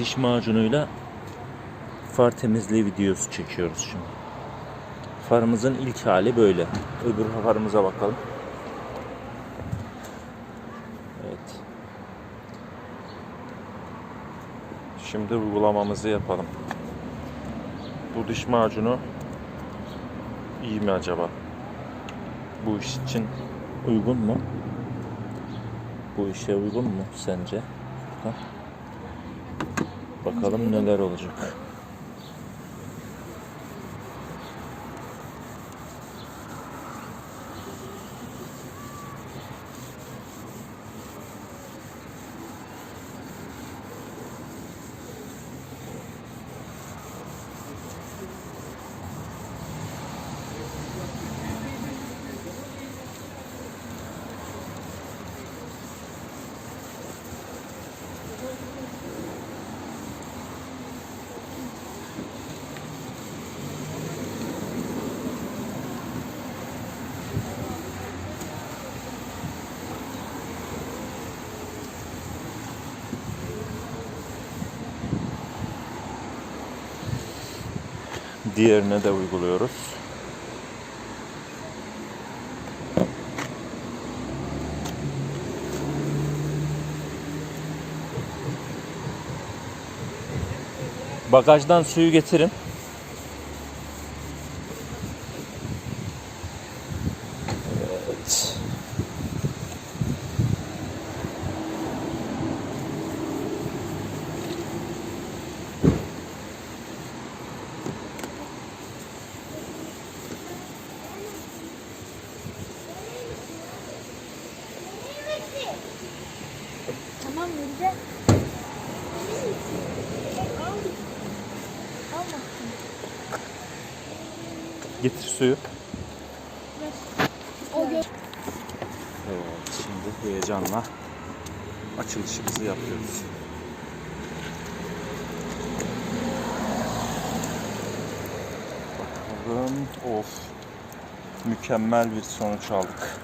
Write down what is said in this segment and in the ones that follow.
diş macunuyla far temizliği videosu çekiyoruz şimdi. Farımızın ilk hali böyle. Öbür farımıza bakalım. Evet. Şimdi uygulamamızı yapalım. Bu diş macunu iyi mi acaba? Bu iş için uygun mu? Bu işe uygun mu sence? Furkan? Bakalım neler olacak. Diğerine de uyguluyoruz. Bagajdan suyu getirin. Alma. Getir suyu. Evet, şimdi heyecanla açılışımızı yapıyoruz. Bakalım, of, mükemmel bir sonuç aldık.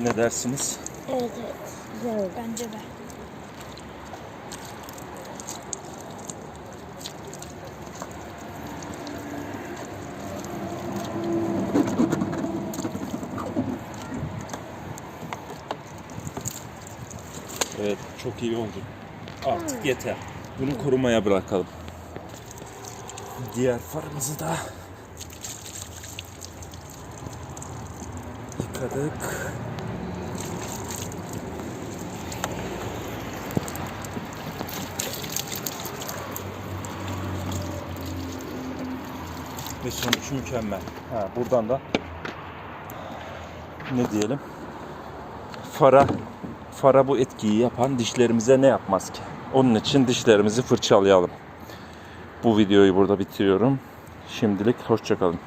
Ne dersiniz? Evet evet. Güzel oldu. Bence de. Evet, çok iyi oldu. Artık yeter. Bunu korumaya bırakalım. Diğer farımızı da yıkadık. Ve sonuç mükemmel. Ha, buradan da ne diyelim? Fara fara bu etkiyi yapan dişlerimize ne yapmaz ki? Onun için dişlerimizi fırçalayalım. Bu videoyu burada bitiriyorum. Şimdilik hoşçakalın.